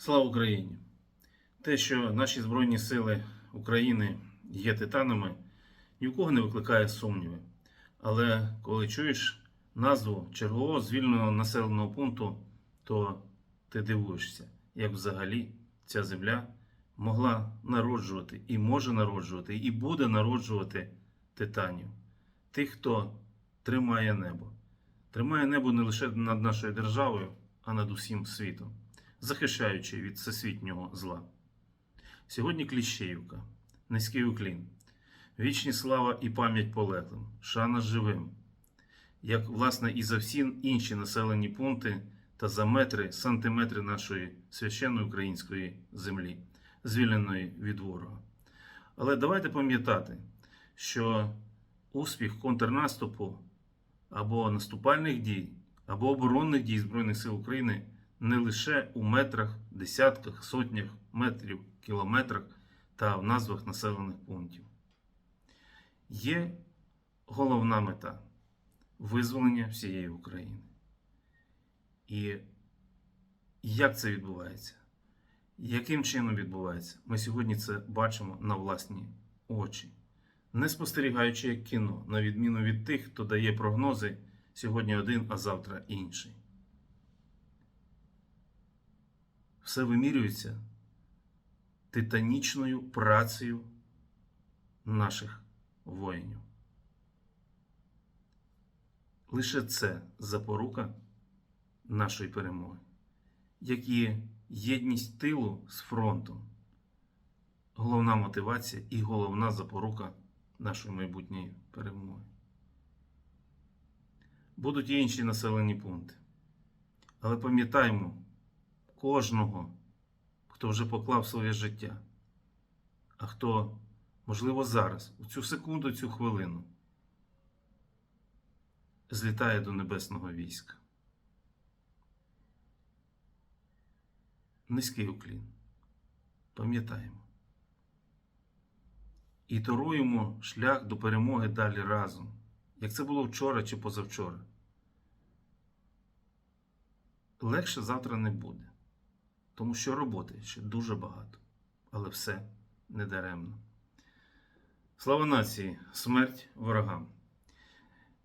Слава Україні! Те, що наші Збройні Сили України є титанами, ні в кого не викликає сумніви. Але коли чуєш назву чергового звільненого населеного пункту, то ти дивуєшся, як взагалі ця земля могла народжувати і може народжувати, і буде народжувати титанів. Тих, хто тримає небо. Тримає небо не лише над нашою державою, а над усім світом захищаючи від всесвітнього зла. Сьогодні Кліщеївка, низький уклін, вічні слава і пам'ять полеглим, шана живим, як, власне, і за всі інші населені пункти та за метри, сантиметри нашої священної української землі, звільненої від ворога. Але давайте пам'ятати, що успіх контрнаступу або наступальних дій, або оборонних дій Збройних сил України не лише у метрах, десятках, сотнях метрів, кілометрах та в назвах населених пунктів. Є головна мета визволення всієї України. І як це відбувається? Яким чином відбувається? Ми сьогодні це бачимо на власні очі, не спостерігаючи як кіно, на відміну від тих, хто дає прогнози сьогодні один, а завтра інший. Все вимірюється титанічною працею наших воїнів. Лише це запорука нашої перемоги, як і єдність тилу з фронтом, головна мотивація і головна запорука нашої майбутньої перемоги. Будуть і інші населені пункти. Але пам'ятаємо, кожного, хто вже поклав своє життя, а хто, можливо, зараз, у цю секунду, цю хвилину, злітає до небесного війська. Низький уклін. Пам'ятаємо. І торуємо шлях до перемоги далі разом, як це було вчора чи позавчора. Легше завтра не буде. Тому що роботи ще дуже багато, але все недаремно. Слава нації, смерть ворогам.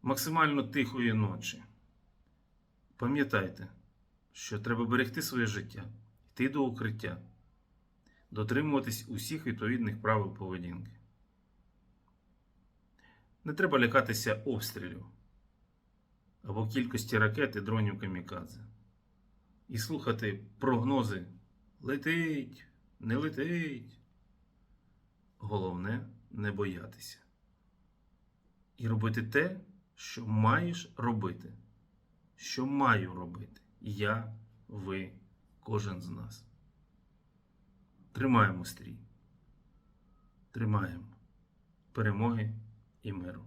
Максимально тихої ночі. Пам'ятайте, що треба берегти своє життя, йти до укриття, дотримуватись усіх відповідних правил поведінки. Не треба лякатися обстрілів або кількості ракет і дронів камікадзе і слухати прогнози летить, не летить. Головне не боятися. І робити те, що маєш робити, що маю робити я, ви, кожен з нас. Тримаємо стрій. Тримаємо перемоги і миру.